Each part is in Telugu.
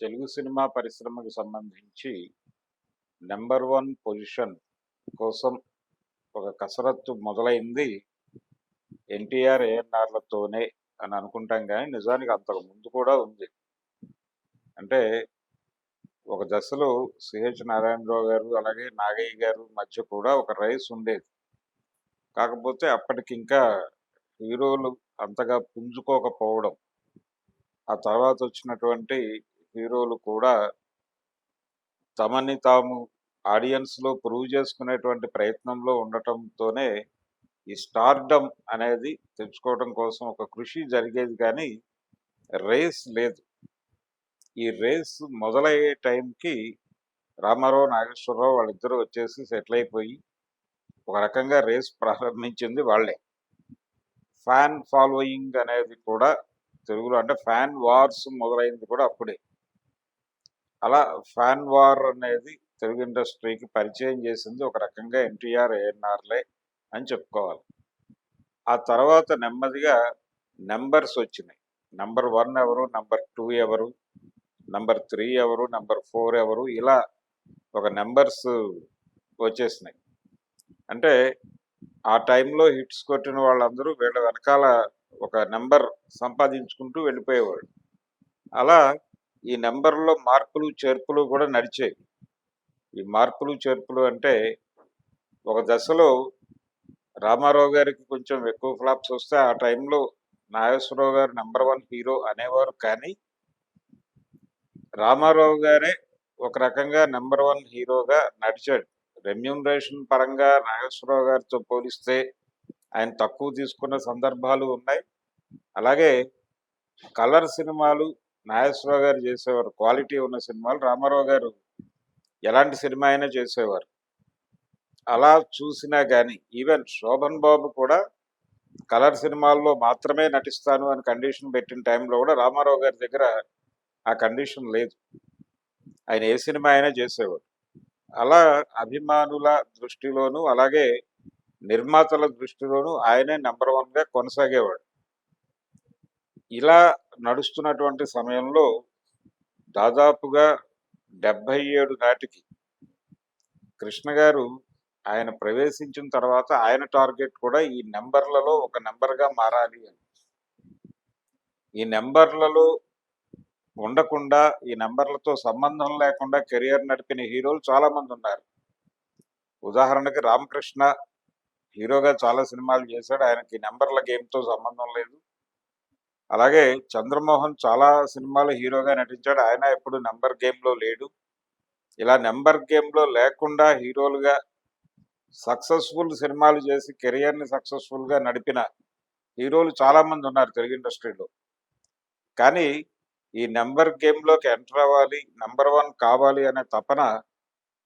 తెలుగు సినిమా పరిశ్రమకు సంబంధించి నెంబర్ వన్ పొజిషన్ కోసం ఒక కసరత్తు మొదలైంది. ఎన్టీఆర్ ఏఎన్ఆర్లతోనే అని అనుకుంటాం కానీ నిజానికి అంతకు ముందు కూడా ఉంది. అంటే ఒక దశలో సిహెచ్ నారాయణరావు గారు అలాగే నాగయ్య గారు మధ్య కూడా ఒక రైస్ ఉండేది. కాకపోతే అప్పటికి ఇంకా హీరోలు అంతగా పుంజుకోకపోవడం ఆ తర్వాత వచ్చినటువంటి హీరోలు కూడా తమని తాము ఆడియన్స్లో ప్రూవ్ చేసుకునేటువంటి ప్రయత్నంలో ఉండటంతోనే ఈ స్టార్డమ్ అనేది తెచ్చుకోవడం కోసం ఒక కృషి జరిగేది కానీ రేస్ లేదు. ఈ రేస్ మొదలయ్యే టైంకి రామారావు నాగేశ్వరరావు వాళ్ళిద్దరూ వచ్చేసి సెటిల్ అయిపోయి ఒక రకంగా రేస్ ప్రారంభించింది వాళ్ళే. ఫ్యాన్ ఫాలోయింగ్ అనేది కూడా తెలుగులో అంటే ఫ్యాన్ వార్స్ మొదలైంది కూడా అప్పుడే. అలా ఫ్యాన్ వార్ అనేది తెలుగు ఇండస్ట్రీకి పరిచయం చేసింది ఒక రకంగా ఎన్టీఆర్ ఏఎన్ఆర్లే అని చెప్పుకోవాలి. ఆ తర్వాత నెమ్మదిగా నెంబర్స్ వచ్చినాయి. నంబర్ వన్ ఎవరు నంబర్ టూ ఎవరు నంబర్ త్రీ ఎవరు నంబర్ ఫోర్ ఎవరు ఇలా ఒక నెంబర్స్ వచ్చేసినాయి. అంటే ఆ టైంలో హిట్స్ కొట్టిన వాళ్ళందరూ వీళ్ళ వెనకాల ఒక నెంబర్ సంపాదించుకుంటూ వెళ్ళిపోయేవాళ్ళు. అలా ఈ నెంబర్లో మార్పులు చేర్పులు కూడా నడిచేవి ఈ మార్పులు చేర్పులు అంటే ఒక దశలో రామారావు గారికి కొంచెం ఎక్కువ ఫ్లాప్స్ వస్తే ఆ టైంలో నాగేశ్వరరావు గారు నెంబర్ వన్ హీరో అనేవారు. కానీ రామారావు గారే ఒక రకంగా నెంబర్ వన్ హీరోగా నడిచాడు. రెమ్యూనరేషన్ పరంగా నాగేశ్వరరావు గారితో పోలిస్తే ఆయన తక్కువ తీసుకున్న సందర్భాలు ఉన్నాయి. అలాగే కలర్ సినిమాలు నాగేశ్వరరావు గారు చేసేవారు. క్వాలిటీ ఉన్న సినిమాలు రామారావు గారు ఎలాంటి సినిమా అయినా చేసేవారు. అలా చూసినా కానీ ఈవెన్ శోభన్ బాబు కూడా కలర్ సినిమాల్లో మాత్రమే నటిస్తాను అని కండిషన్ పెట్టిన టైంలో కూడా రామారావు గారి దగ్గర ఆ కండిషన్ లేదు. ఆయన ఏ సినిమా అయినా చేసేవాడు అలా అభిమానుల దృష్టిలోనూ అలాగే నిర్మాతల దృష్టిలోనూ ఆయనే నెంబర్ వన్గా కొనసాగేవాడు. ఇలా నడుస్తున్నటువంటి సమయంలో దాదాపుగా డెబ్భై ఏడు నాటికి కృష్ణ గారు ఆయన ప్రవేశించిన తర్వాత ఆయన టార్గెట్ కూడా ఈ నెంబర్లలో ఒక నెంబర్గా మారాలి అని. ఈ నెంబర్లలో ఉండకుండా ఈ నెంబర్లతో సంబంధం లేకుండా కెరియర్ నడిపిన హీరోలు చాలా మంది ఉన్నారు. ఉదాహరణకి రామకృష్ణ హీరోగా చాలా సినిమాలు చేశాడు. ఆయనకి నెంబర్ల గేమ్తో సంబంధం లేదు. అలాగే చంద్రమోహన్ చాలా సినిమాలు హీరోగా నటించాడు. ఆయన ఎప్పుడు నెంబర్ గేమ్లో లేడు. ఇలా నెంబర్ గేమ్లో లేకుండా హీరోలుగా సక్సెస్ఫుల్ సినిమాలు చేసి కెరియర్ని సక్సెస్ఫుల్గా నడిపిన హీరోలు చాలామంది ఉన్నారు తెలుగు ఇండస్ట్రీలో. కానీ ఈ నెంబర్ గేమ్లోకి ఎంటర్ అవ్వాలి నెంబర్ వన్ కావాలి అనే తపన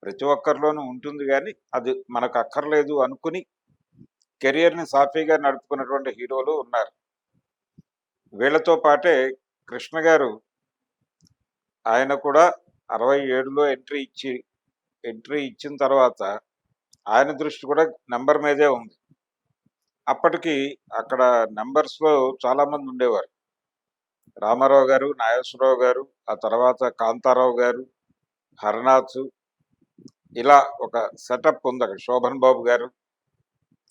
ప్రతి ఒక్కరిలోనూ ఉంటుంది కానీ అది మనకు అక్కర్లేదు అనుకుని కెరియర్ని సాఫీగా నడుపుకున్నటువంటి హీరోలు ఉన్నారు. వీళ్ళతో పాటే కృష్ణ గారు ఆయన కూడా అరవై ఏడులో ఎంట్రీ ఇచ్చి ఎంట్రీ ఇచ్చిన తర్వాత ఆయన దృష్టి కూడా నెంబర్ మీదే ఉంది. అప్పటికి అక్కడ నెంబర్స్లో చాలామంది ఉండేవారు. రామారావు గారు నాగేశ్వరరావు గారు ఆ తర్వాత కాంతారావు గారు హరనాథ్ ఇలా ఒక సెటప్ ఉంది అక్కడ. శోభన్ బాబు గారు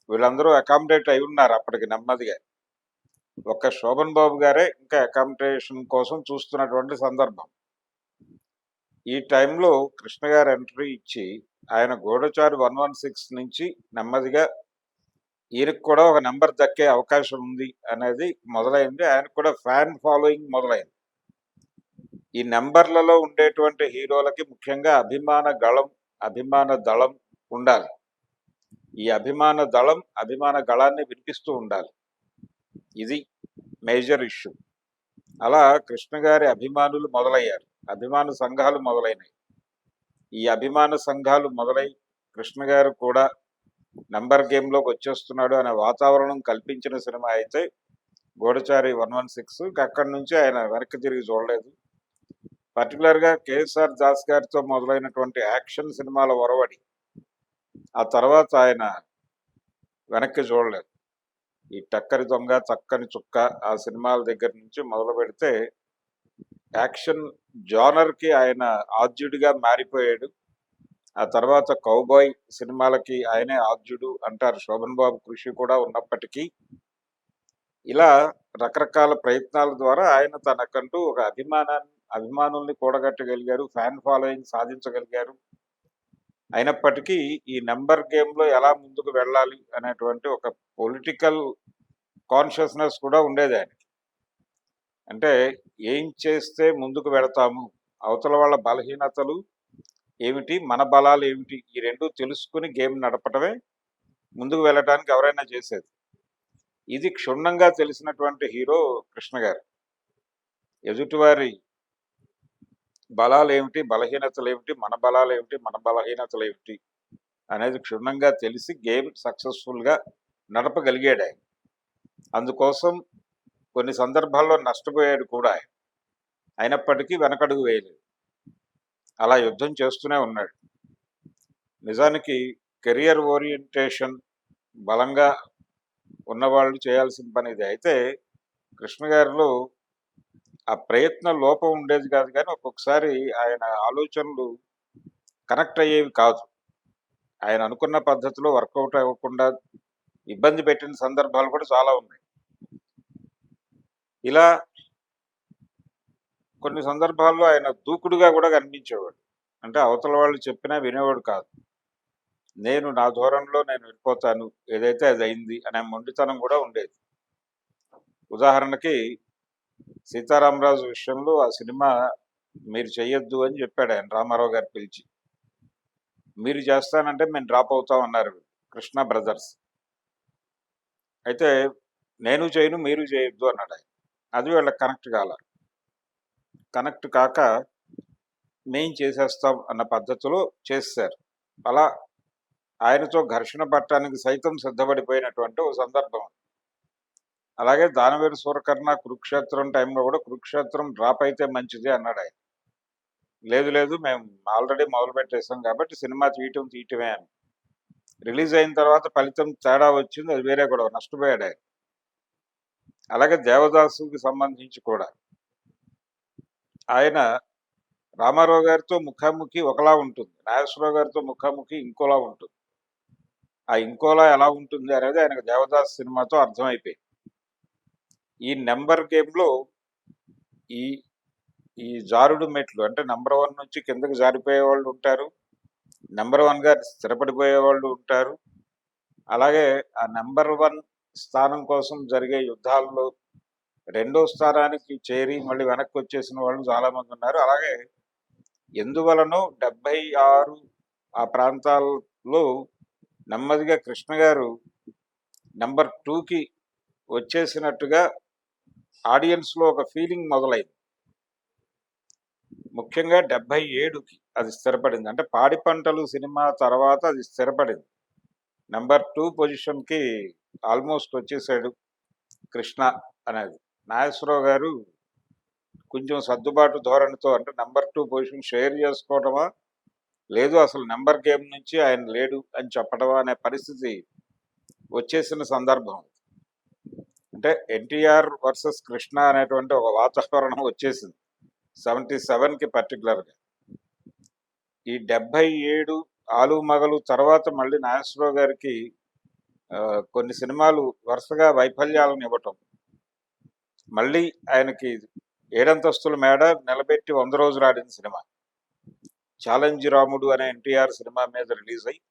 వీళ్ళందరూ అకామిడేట్ అయి ఉన్నారు అప్పటికి నెమ్మదిగా. ఒక్క శోభన్ బాబు గారే ఇంకా అకామిడేషన్ కోసం చూస్తున్నటువంటి సందర్భం. ఈ టైంలో కృష్ణ గారు ఎంట్రీ ఇచ్చి ఆయన గోడచారి వన్ వన్ సిక్స్ నుంచి నెమ్మదిగా ఈయనకు కూడా ఒక నెంబర్ దక్కే అవకాశం ఉంది అనేది మొదలైంది. ఆయనకు కూడా ఫ్యాన్ ఫాలోయింగ్ మొదలైంది. ఈ నెంబర్లలో ఉండేటువంటి హీరోలకి ముఖ్యంగా అభిమాన గళం అభిమాన దళం ఉండాలి. ఈ అభిమాన దళం అభిమాన గళాన్ని వినిపిస్తూ ఉండాలి. ఇది మేజర్ ఇష్యూ. అలా కృష్ణ గారి అభిమానులు మొదలయ్యారు. అభిమాన సంఘాలు మొదలైనవి. ఈ అభిమాన సంఘాలు మొదలై కృష్ణ గారు కూడా నంబర్ గేమ్లోకి వచ్చేస్తున్నాడు అనే వాతావరణం కల్పించిన సినిమా అయితే గోడచారి వన్ వన్ సిక్స్ అక్కడి నుంచి ఆయన వెనక్కి తిరిగి చూడలేదు. పర్టికులర్గా కేఎస్ఆర్ దాస్ గారితో మొదలైనటువంటి యాక్షన్ సినిమాల ఒరవడి ఆ తర్వాత ఆయన వెనక్కి చూడలేదు. ఈ టక్కరి దొంగ చక్కని చుక్క ఆ సినిమాల దగ్గర నుంచి మొదలు పెడితే యాక్షన్ జానర్కి ఆయన ఆద్యుడిగా మారిపోయాడు. ఆ తర్వాత కౌబాయ్ సినిమాలకి ఆయనే ఆద్యుడు అంటారు. శోభన్ బాబు కృషి కూడా ఉన్నప్పటికీ ఇలా రకరకాల ప్రయత్నాల ద్వారా ఆయన తనకంటూ ఒక అభిమానాన్ని అభిమానుల్ని కూడగట్టగలిగారు ఫ్యాన్ ఫాలోయింగ్ సాధించగలిగారు. అయినప్పటికీ ఈ నెంబర్ గేమ్లో ఎలా ముందుకు వెళ్ళాలి అనేటువంటి ఒక పొలిటికల్ కాన్షియస్నెస్ కూడా ఉండేది ఆయనకి. అంటే ఏం చేస్తే ముందుకు వెళతాము? అవతల వాళ్ళ బలహీనతలు ఏమిటి? మన బలాలు ఏమిటి? ఈ రెండు తెలుసుకుని గేమ్ నడపటమే ముందుకు వెళ్ళటానికి ఎవరైనా చేసేది. ఇది క్షుణ్ణంగా తెలిసినటువంటి హీరో కృష్ణ గారు. ఎదుటివారి బలాలు ఏమిటి బలహీనతలు ఏమిటి మన బలాలు ఏమిటి మన బలహీనతలు ఏమిటి అనేది క్షుణ్ణంగా తెలిసి గేమ్ సక్సెస్ఫుల్గా నడపగలిగాడు ఆయన. అందుకోసం కొన్ని సందర్భాల్లో నష్టపోయాడు కూడా ఆయన. అయినప్పటికీ వెనకడుగు వేయలేదు. అలా యుద్ధం చేస్తూనే ఉన్నాడు. నిజానికి కెరియర్ ఓరియంటేషన్ బలంగా ఉన్నవాళ్ళు చేయాల్సిన పని ఇది. అయితే కృష్ణ గారిలో ఆ ప్రయత్న లోపం ఉండేది కాదు కానీ ఒక్కొక్కసారి ఆయన ఆలోచనలు కనెక్ట్ అయ్యేవి కాదు. ఆయన అనుకున్న పద్ధతిలో వర్కౌట్ అవ్వకుండా ఇబ్బంది పెట్టిన సందర్భాలు కూడా చాలా ఉన్నాయి. ఇలా కొన్ని సందర్భాల్లో ఆయన దూకుడుగా కూడా కనిపించేవాడు. అంటే అవతల వాళ్ళు చెప్పినా వినేవాడు కాదు. నేను నా ధోరణిలో నేను వెళ్ళిపోతాను. ఏదైతే అది అయింది అనే మొండితనం కూడా ఉండేది. ఉదాహరణకి సీతారామరాజు విషయంలో ఆ సినిమా మీరు చెయ్యొద్దు అని చెప్పాడు ఆయన రామారావు గారు పిలిచి. మీరు చేస్తానంటే మేము డ్రాప్ అవుతాం అన్నారు కృష్ణ బ్రదర్స్. అయితే నేను చేయను మీరు చేయొద్దు అన్నాడు ఆయన. అది వీళ్ళకి కనెక్ట్ కాల. కనెక్ట్ కాక మేం చేసేస్తాం అన్న పద్ధతిలో చేశారు. అలా ఆయనతో ఘర్షణ పట్టడానికి సైతం సిద్ధపడిపోయినటువంటి ఒక సందర్భం. అలాగే దానవీర సూరకర్ణ కురుక్షేత్రం టైంలో కూడా కురుక్షేత్రం డ్రాప్ అయితే మంచిది అన్నాడు ఆయన. లేదు లేదు మేము ఆల్రెడీ మొదలు పెట్టేసాం కాబట్టి సినిమా తీయటం తీయటమే అని. రిలీజ్ అయిన తర్వాత ఫలితం తేడా వచ్చింది అది వేరే కూడా నష్టపోయాడు ఆయన. అలాగే దేవదాసుకి సంబంధించి కూడా. ఆయన రామారావు గారితో ముఖాముఖి ఒకలా ఉంటుంది నాగేశ్వరరావు గారితో ముఖాముఖి ఇంకోలా ఉంటుంది. ఆ ఇంకోలా ఎలా ఉంటుంది అనేది ఆయనకు దేవదాస్ సినిమాతో అర్థమైపోయింది. ఈ నెంబర్ గేమ్లో ఈ ఈ జారుడు మెట్లు అంటే నెంబర్ వన్ నుంచి కిందకి జారిపోయే వాళ్ళు ఉంటారు. నెంబర్ వన్గా స్థిరపడిపోయే వాళ్ళు ఉంటారు. అలాగే ఆ నెంబర్ వన్ స్థానం కోసం జరిగే యుద్ధాల్లో రెండో స్థానానికి చేరి మళ్ళీ వెనక్కి వచ్చేసిన వాళ్ళు చాలామంది ఉన్నారు. అలాగే ఎందువలనో డెబ్బై ఆరు ఆ ప్రాంతాల్లో నెమ్మదిగా కృష్ణ గారు నెంబర్ టూకి వచ్చేసినట్టుగా ఆడియన్స్లో ఒక ఫీలింగ్ మొదలైంది. ముఖ్యంగా డెబ్బై ఏడుకి అది స్థిరపడింది. అంటే పాడి పంటలు సినిమా తర్వాత అది స్థిరపడింది. నెంబర్ టూ పొజిషన్కి ఆల్మోస్ట్ వచ్చేసాడు కృష్ణ అనేది. నాగేశ్వరరావు గారు కొంచెం సర్దుబాటు ధోరణితో అంటే నెంబర్ టూ పొజిషన్ షేర్ చేసుకోవడమా లేదు అసలు నెంబర్ గేమ్ నుంచి ఆయన లేడు అని చెప్పడమా అనే పరిస్థితి వచ్చేసిన సందర్భం. అంటే ఎన్టీఆర్ వర్సెస్ కృష్ణ అనేటువంటి ఒక వాతావరణం వచ్చేసింది. సెవెంటీ సెవెన్కి పర్టికులర్గా ఈ డెబ్బై ఏడు ఆలు మగలు తర్వాత మళ్ళీ నాగేశ్వరరావు గారికి కొన్ని సినిమాలు వరుసగా వైఫల్యాలను ఇవ్వటం. మళ్ళీ ఆయనకి ఏడంతస్తుల మేడ నిలబెట్టి వంద రోజులు ఆడిన సినిమా. ఛాలెంజ్ రాముడు అనే ఎన్టీఆర్ సినిమా మీద రిలీజ్ అయ్యి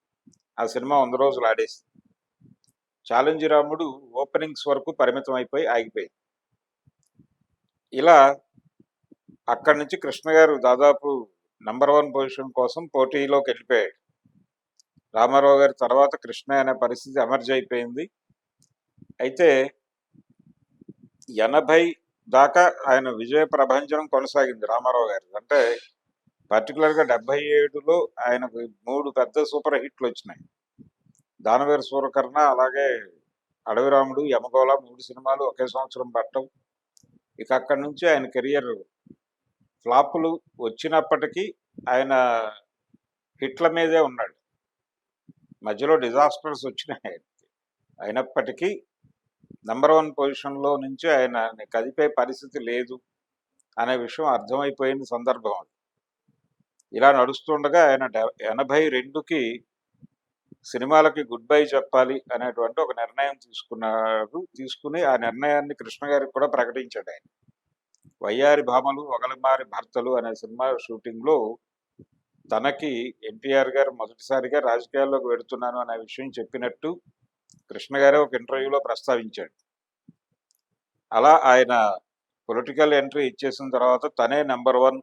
ఆ సినిమా వంద రోజులు ఆడేసింది. ఛాలెంజ్ రాముడు ఓపెనింగ్స్ వరకు పరిమితం అయిపోయి ఆగిపోయింది ఇలా అక్కడి నుంచి కృష్ణ గారు దాదాపు నంబర్ వన్ పొజిషన్ కోసం పోటీలోకి వెళ్ళిపోయాడు. రామారావు గారి తర్వాత కృష్ణ అనే పరిస్థితి ఎమర్జ్ అయిపోయింది. అయితే ఎనభై దాకా ఆయన విజయ ప్రభంజనం కొనసాగింది రామారావు గారి అంటే పర్టికులర్గా డెబ్బై ఏడులో ఆయనకు మూడు పెద్ద సూపర్ హిట్లు వచ్చినాయి. దానవీర సూరకర్ణ అలాగే అడవిరాముడు యమగోళ మూడు సినిమాలు ఒకే సంవత్సరం పట్టం ఇక అక్కడి నుంచి ఆయన కెరియర్ ఫ్లాపులు వచ్చినప్పటికీ ఆయన హిట్ల మీదే ఉన్నాడు. మధ్యలో డిజాస్టర్స్ వచ్చినాయి ఆయనకి. అయినప్పటికీ నెంబర్ వన్ పొజిషన్లో నుంచి ఆయన కదిపే పరిస్థితి లేదు అనే విషయం అర్థమైపోయిన సందర్భం ఇలా నడుస్తుండగా ఆయన డె- ఎనభై రెండుకి సినిమాలకి గుడ్ బై చెప్పాలి అనేటువంటి ఒక నిర్ణయం తీసుకున్నారు తీసుకుని ఆ నిర్ణయాన్ని కృష్ణ గారికి కూడా ప్రకటించాడు ఆయన. వయ్యారి భామలు ఒకలిమారి భర్తలు అనే సినిమా షూటింగ్లో తనకి ఎన్టీఆర్ గారు మొదటిసారిగా రాజకీయాల్లోకి వెడుతున్నాను అనే విషయం చెప్పినట్టు కృష్ణ గారే ఒక ఇంటర్వ్యూలో ప్రస్తావించాడు. అలా ఆయన పొలిటికల్ ఎంట్రీ ఇచ్చేసిన తర్వాత తనే నెంబర్ వన్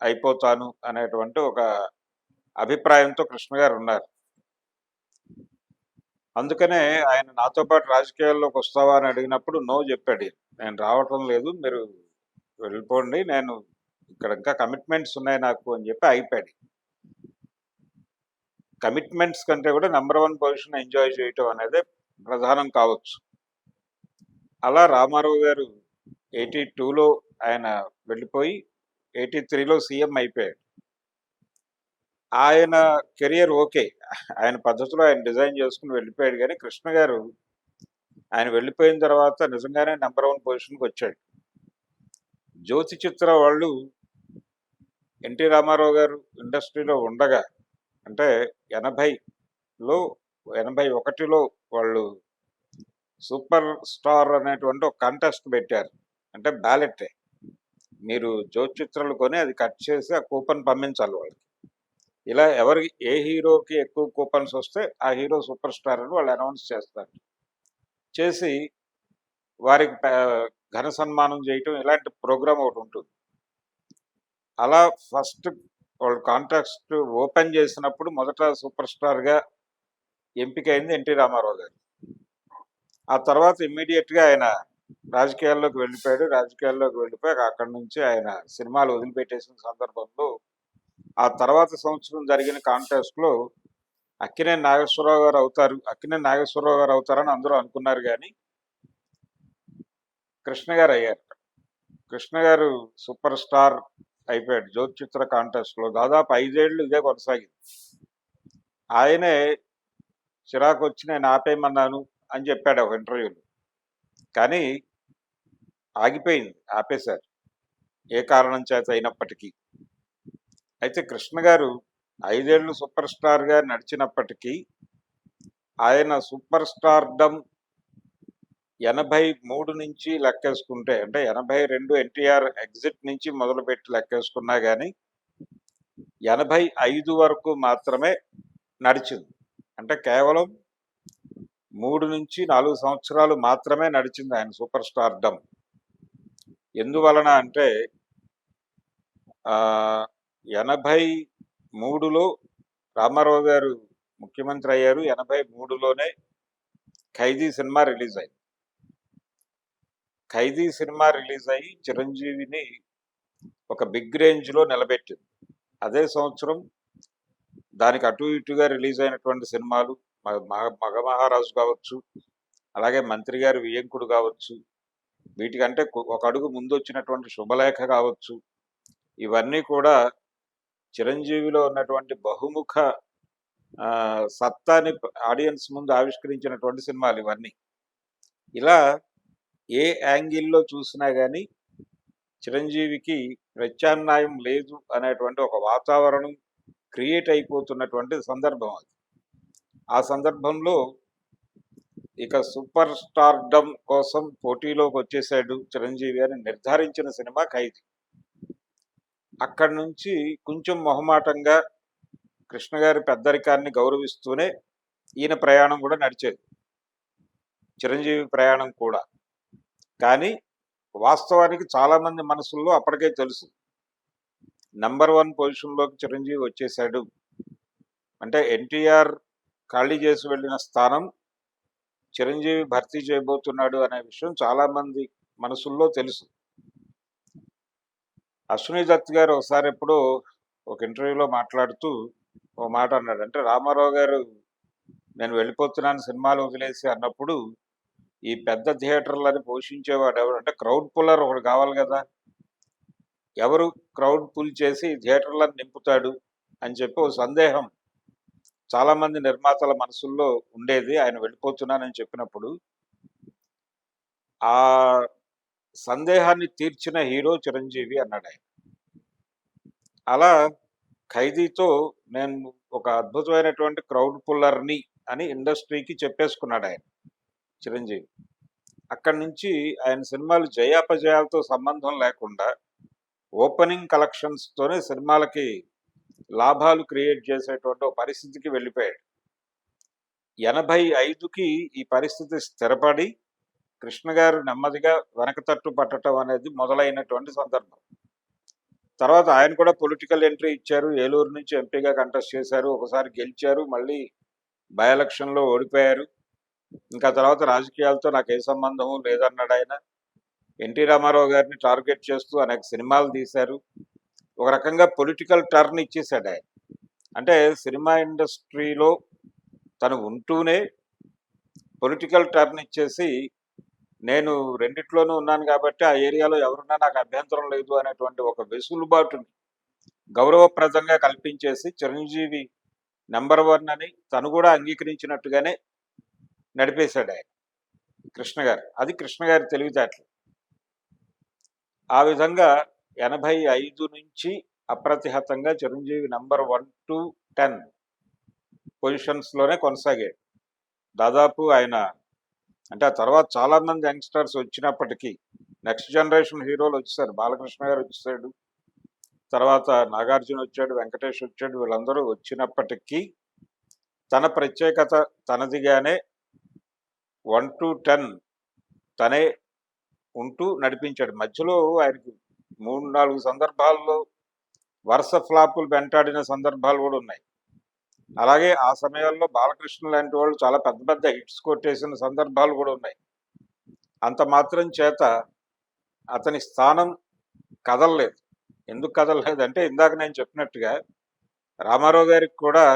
అయిపోతాను అనేటువంటి ఒక అభిప్రాయంతో కృష్ణ గారు ఉన్నారు. అందుకనే ఆయన నాతో పాటు రాజకీయాల్లోకి వస్తావా అని అడిగినప్పుడు నో చెప్పాడు నేను రావటం లేదు మీరు వెళ్ళిపోండి నేను ఇక్కడ ఇంకా కమిట్మెంట్స్ ఉన్నాయి నాకు అని చెప్పి అయిపోయాడు కమిట్మెంట్స్ కంటే కూడా నెంబర్ వన్ పొజిషన్ ఎంజాయ్ చేయటం అనేది ప్రధానం కావచ్చు. అలా రామారావు గారు ఎయిటీ టూలో ఆయన వెళ్ళిపోయి ఎయిటీ త్రీలో సీఎం అయిపోయాడు. ఆయన కెరియర్ ఓకే. ఆయన పద్ధతిలో ఆయన డిజైన్ చేసుకుని వెళ్ళిపోయాడు కానీ కృష్ణ గారు ఆయన వెళ్ళిపోయిన తర్వాత నిజంగానే నెంబర్ వన్ పొజిషన్కి వచ్చాడు. జ్యోతి చిత్ర వాళ్ళు ఎన్టీ రామారావు గారు ఇండస్ట్రీలో ఉండగా అంటే ఎనభైలో ఎనభై ఒకటిలో వాళ్ళు సూపర్ స్టార్ అనేటువంటి ఒక కంటెస్ట్ పెట్టారు. అంటే బ్యాలెట్. మీరు జ్యోతి చిత్రాలు కొని అది కట్ చేసి ఆ కూపన్ పంపించాలి వాళ్ళకి. ఇలా ఎవరికి ఏ హీరోకి ఎక్కువ కూపన్స్ వస్తే ఆ హీరో సూపర్ స్టార్ అని వాళ్ళు అనౌన్స్ చేస్తారు. చేసి వారికి ఘన సన్మానం చేయటం ఇలాంటి ప్రోగ్రామ్ ఒకటి ఉంటుంది. అలా ఫస్ట్ వాళ్ళు కాంట్రాక్ట్ ఓపెన్ చేసినప్పుడు మొదట సూపర్ స్టార్గా ఎంపికైంది ఎన్టీ రామారావు గారు. ఆ తర్వాత ఇమ్మీడియట్గా ఆయన రాజకీయాల్లోకి వెళ్ళిపోయాడు. రాజకీయాల్లోకి వెళ్ళిపోయాక అక్కడి నుంచి ఆయన సినిమాలు వదిలిపెట్టేసిన సందర్భంలో ఆ తర్వాత సంవత్సరం జరిగిన కాంటెస్ట్లో అక్కినే నాగేశ్వరరావు గారు అవుతారు అక్కినే నాగేశ్వరరావు గారు అవుతారని అందరూ అనుకున్నారు కానీ కృష్ణ గారు అయ్యారు. కృష్ణ గారు సూపర్ స్టార్ అయిపోయాడు జ్యోతిచిత్ర కాంటెస్ట్లో దాదాపు ఐదేళ్ళు ఇదే కొనసాగింది. ఆయనే చిరాకు వచ్చి నేను ఆపేయమన్నాను అని చెప్పాడు ఒక ఇంటర్వ్యూలో కానీ ఆగిపోయింది ఆపేశారు. ఏ కారణం చేత అయినప్పటికీ. అయితే కృష్ణ గారు ఐదేళ్ళు సూపర్ స్టార్గా నడిచినప్పటికీ ఆయన సూపర్ స్టార్డమ్ ఎనభై మూడు నుంచి లెక్కేసుకుంటే అంటే ఎనభై రెండు ఎన్టీఆర్ ఎగ్జిట్ నుంచి మొదలుపెట్టి లెక్కేసుకున్నా కానీ ఎనభై ఐదు వరకు మాత్రమే నడిచింది. అంటే కేవలం మూడు నుంచి నాలుగు సంవత్సరాలు మాత్రమే నడిచింది ఆయన సూపర్ స్టార్డమ్. ఎందువలన అంటే ఎనభై మూడులో రామారావు గారు ముఖ్యమంత్రి అయ్యారు. ఎనభై మూడులోనే ఖైదీ సినిమా రిలీజ్ అయింది. ఖైదీ సినిమా రిలీజ్ అయ్యి చిరంజీవిని ఒక బిగ్ రేంజ్లో నిలబెట్టింది. అదే సంవత్సరం దానికి అటు ఇటుగా రిలీజ్ అయినటువంటి సినిమాలు మ- మగ మహారాజు కావచ్చు అలాగే మంత్రి గారి వియంకుడు కావచ్చు వీటికంటే ఒక అడుగు ముందు వచ్చినటువంటి శుభలేఖ కావచ్చు ఇవన్నీ కూడా చిరంజీవిలో ఉన్నటువంటి బహుముఖ సత్తాని ఆడియన్స్ ముందు ఆవిష్కరించినటువంటి సినిమాలు ఇవన్నీ. ఇలా ఏ యాంగిల్లో చూసినా కానీ చిరంజీవికి ప్రత్యామ్నాయం లేదు అనేటువంటి ఒక వాతావరణం క్రియేట్ అయిపోతున్నటువంటి సందర్భం అది. ఆ సందర్భంలో ఇక సూపర్ స్టార్డమ్ కోసం పోటీలోకి వచ్చేసాడు చిరంజీవి అని నిర్ధారించిన సినిమా ఖైదీ. అక్కడి నుంచి కొంచెం మొహమాటంగా కృష్ణ గారి పెద్దరికాన్ని గౌరవిస్తూనే ఈయన ప్రయాణం కూడా నడిచేది. చిరంజీవి ప్రయాణం కూడా. కానీ వాస్తవానికి చాలామంది మనసుల్లో అప్పటికే తెలుసు. నంబర్ వన్ పొజిషన్లోకి చిరంజీవి వచ్చేసాడు అంటే ఎన్టీఆర్ ఖాళీ చేసి వెళ్ళిన స్థానం చిరంజీవి భర్తీ చేయబోతున్నాడు అనే విషయం చాలామంది మనసుల్లో తెలుసు. అశ్విని దత్ గారు ఒకసారి ఎప్పుడు ఒక ఇంటర్వ్యూలో మాట్లాడుతూ ఓ మాట అన్నాడు. అంటే రామారావు గారు నేను వెళ్ళిపోతున్నాను సినిమాలు వదిలేసి అన్నప్పుడు ఈ పెద్ద థియేటర్లని పోషించేవాడు ఎవరు? అంటే క్రౌడ్ పుల్లర్ ఒకడు కావాలి కదా. ఎవరు క్రౌడ్ పుల్ చేసి థియేటర్లను నింపుతాడు అని చెప్పి ఓ సందేహం చాలా మంది నిర్మాతల మనసుల్లో ఉండేది. ఆయన వెళ్ళిపోతున్నానని చెప్పినప్పుడు ఆ సందేహాన్ని తీర్చిన హీరో చిరంజీవి అన్నాడు ఆయన. అలా ఖైదీతో నేను ఒక అద్భుతమైనటువంటి క్రౌడ్ పుల్లర్ని అని ఇండస్ట్రీకి చెప్పేసుకున్నాడు ఆయన చిరంజీవి. అక్కడి నుంచి ఆయన సినిమాలు జయాపజయాలతో సంబంధం లేకుండా ఓపెనింగ్ కలెక్షన్స్తోనే సినిమాలకి లాభాలు క్రియేట్ చేసేటువంటి ఒక పరిస్థితికి వెళ్ళిపోయాడు. ఎనభై ఐదుకి ఈ పరిస్థితి స్థిరపడి కృష్ణ గారు నెమ్మదిగా వెనకతట్టు పట్టడం అనేది మొదలైనటువంటి సందర్భం. తర్వాత ఆయన కూడా పొలిటికల్ ఎంట్రీ ఇచ్చారు. ఏలూరు నుంచి ఎంపీగా కంటెస్ట్ చేశారు. ఒకసారి గెలిచారు. మళ్ళీ బై ఎలక్షన్లో ఓడిపోయారు. ఇంకా తర్వాత రాజకీయాలతో నాకు ఏ సంబంధము లేదన్నాడు ఆయన. ఎన్టీ రామారావు గారిని టార్గెట్ చేస్తూ అనేక సినిమాలు తీశారు. ఒక రకంగా పొలిటికల్ టర్న్ ఇచ్చేశాడు ఆయన. అంటే సినిమా ఇండస్ట్రీలో తను ఉంటూనే పొలిటికల్ టర్న్ ఇచ్చేసి నేను రెండిట్లోనూ ఉన్నాను కాబట్టి ఆ ఏరియాలో ఎవరున్నా నాకు అభ్యంతరం లేదు అనేటువంటి ఒక వెసులుబాటుని గౌరవప్రదంగా కల్పించేసి చిరంజీవి నెంబర్ వన్ అని తను కూడా అంగీకరించినట్టుగానే నడిపేశాడు ఆయన కృష్ణ గారు. అది కృష్ణ గారి తెలివితేటలు. ఆ విధంగా ఎనభై ఐదు నుంచి అప్రతిహతంగా Chiranjeevi number one to ten పొజిషన్స్లోనే కొనసాగాడు. దాదాపు ఆయన అంటే ఆ తర్వాత చాలా మంది యంగ్స్టర్స్ వచ్చినప్పటికీ నెక్స్ట్ జనరేషన్ హీరోలు వచ్చేసారు. బాలకృష్ణ గారు వచ్చేసాడు. తర్వాత నాగార్జున వచ్చాడు వెంకటేష్ వచ్చాడు. వీళ్ళందరూ వచ్చినప్పటికీ తన ప్రత్యేకత తనదిగానే వన్ టు టెన్ తనే ఉంటూ నడిపించాడు. మధ్యలో ఆయనకి మూడు నాలుగు సందర్భాల్లో వరుస ఫ్లాపులు వెంటాడిన సందర్భాలు కూడా ఉన్నాయి. అలాగే ఆ సమయాల్లో బాలకృష్ణ లాంటి వాళ్ళు చాలా పెద్ద పెద్ద హిట్స్ కొట్టేసిన సందర్భాలు కూడా ఉన్నాయి. అంత మాత్రం చేత అతని స్థానం కదలలేదు. ఎందుకు కదలలేదు అంటే ఇందాక నేను చెప్పినట్టుగా రామారావు గారికి కూడా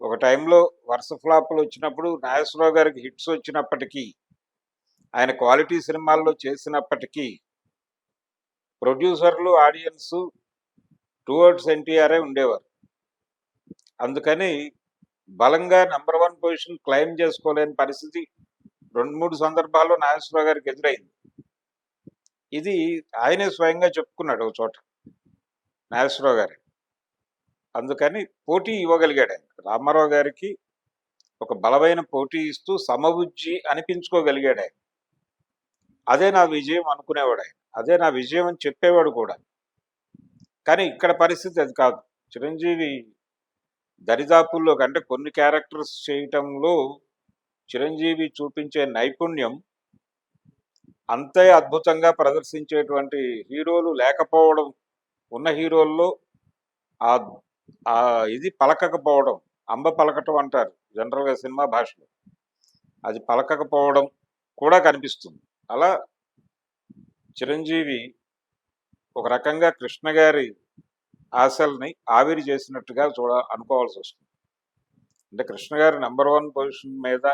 ఒక టైంలో వరుస ఫ్లాపులు వచ్చినప్పుడు నాగేశ్వరరావు గారికి హిట్స్ వచ్చినప్పటికీ ఆయన క్వాలిటీ సినిమాల్లో చేసినప్పటికీ ప్రొడ్యూసర్లు ఆడియన్స్ టువర్డ్స్ ఎన్టీఆర్ఏ ఉండేవారు. అందుకని బలంగా నెంబర్ వన్ పొజిషన్ క్లెయిమ్ చేసుకోలేని పరిస్థితి రెండు మూడు సందర్భాల్లో నాగేశ్వరరావు గారికి ఎదురైంది. ఇది ఆయనే స్వయంగా చెప్పుకున్నాడు ఒక చోట నాగేశ్వరరావు గారి. అందుకని పోటీ ఇవ్వగలిగాడు ఆయన. రామారావు గారికి ఒక బలమైన పోటీ ఇస్తూ సమబుజ్జి అనిపించుకోగలిగాడు ఆయన. అదే నా విజయం అనుకునేవాడు ఆయన. అదే నా విజయం అని చెప్పేవాడు కూడా. కానీ ఇక్కడ పరిస్థితి అది కాదు. చిరంజీవి దరిదాపుల్లో అంటే కొన్ని క్యారెక్టర్స్ చేయటంలో చిరంజీవి చూపించే నైపుణ్యం అంతే అద్భుతంగా ప్రదర్శించేటువంటి హీరోలు లేకపోవడం ఉన్న హీరోల్లో ఆ ఇది పలకకపోవడం అంబ పలకటం అంటారు జనరల్గా సినిమా భాషలో. అది పలకకపోవడం కూడా కనిపిస్తుంది. అలా చిరంజీవి ఒక రకంగా కృష్ణ గారి ఆశల్ని ఆవిరి చేసినట్టుగా చూడ అనుకోవాల్సి వస్తుంది. అంటే కృష్ణ గారి నెంబర్ వన్ పొజిషన్ మీద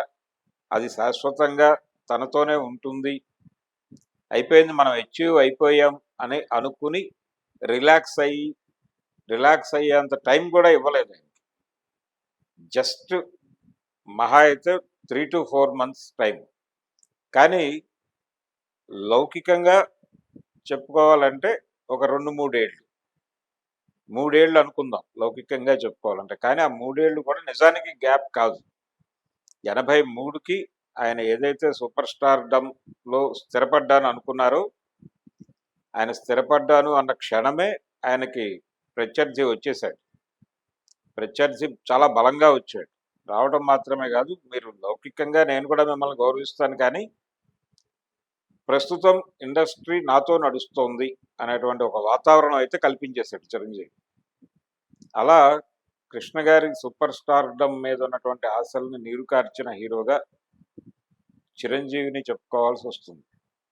అది శాశ్వతంగా తనతోనే ఉంటుంది. అయిపోయింది మనం అచీవ్ అయిపోయాం అని అనుకుని రిలాక్స్ అయ్యి రిలాక్స్ అయ్యేంత టైం కూడా ఇవ్వలేదు ఆయనకి. జస్ట్ మహా అయితే three to four months time కానీ లౌకికంగా చెప్పుకోవాలంటే ఒక రెండు మూడేళ్ళు. మూడేళ్ళు అనుకుందాం లౌకికంగా చెప్పుకోవాలంటే. కానీ ఆ మూడేళ్ళు కూడా నిజానికి గ్యాప్ కాదు. ఎనభై మూడుకి ఆయన ఏదైతే సూపర్ స్టార్ డమ్లో స్థిరపడ్డాను అనుకున్నారో ఆయన స్థిరపడ్డాను అన్న క్షణమే ఆయనకి ప్రత్యర్థి వచ్చేసాడు ప్రత్యర్థి చాలా బలంగా వచ్చాడు. రావడం మాత్రమే కాదు మీరు లౌకికంగా నేను కూడా మిమ్మల్ని గౌరవిస్తాను కానీ ప్రస్తుతం ఇండస్ట్రీ నాతో నడుస్తోంది అనేటువంటి ఒక వాతావరణం అయితే కల్పించేశాడు చిరంజీవి. అలా కృష్ణ గారి సూపర్ స్టార్డమ్ మీద ఉన్నటువంటి ఆశల్ని నీరు కార్చిన హీరోగా చిరంజీవిని చెప్పుకోవాల్సి వస్తుంది.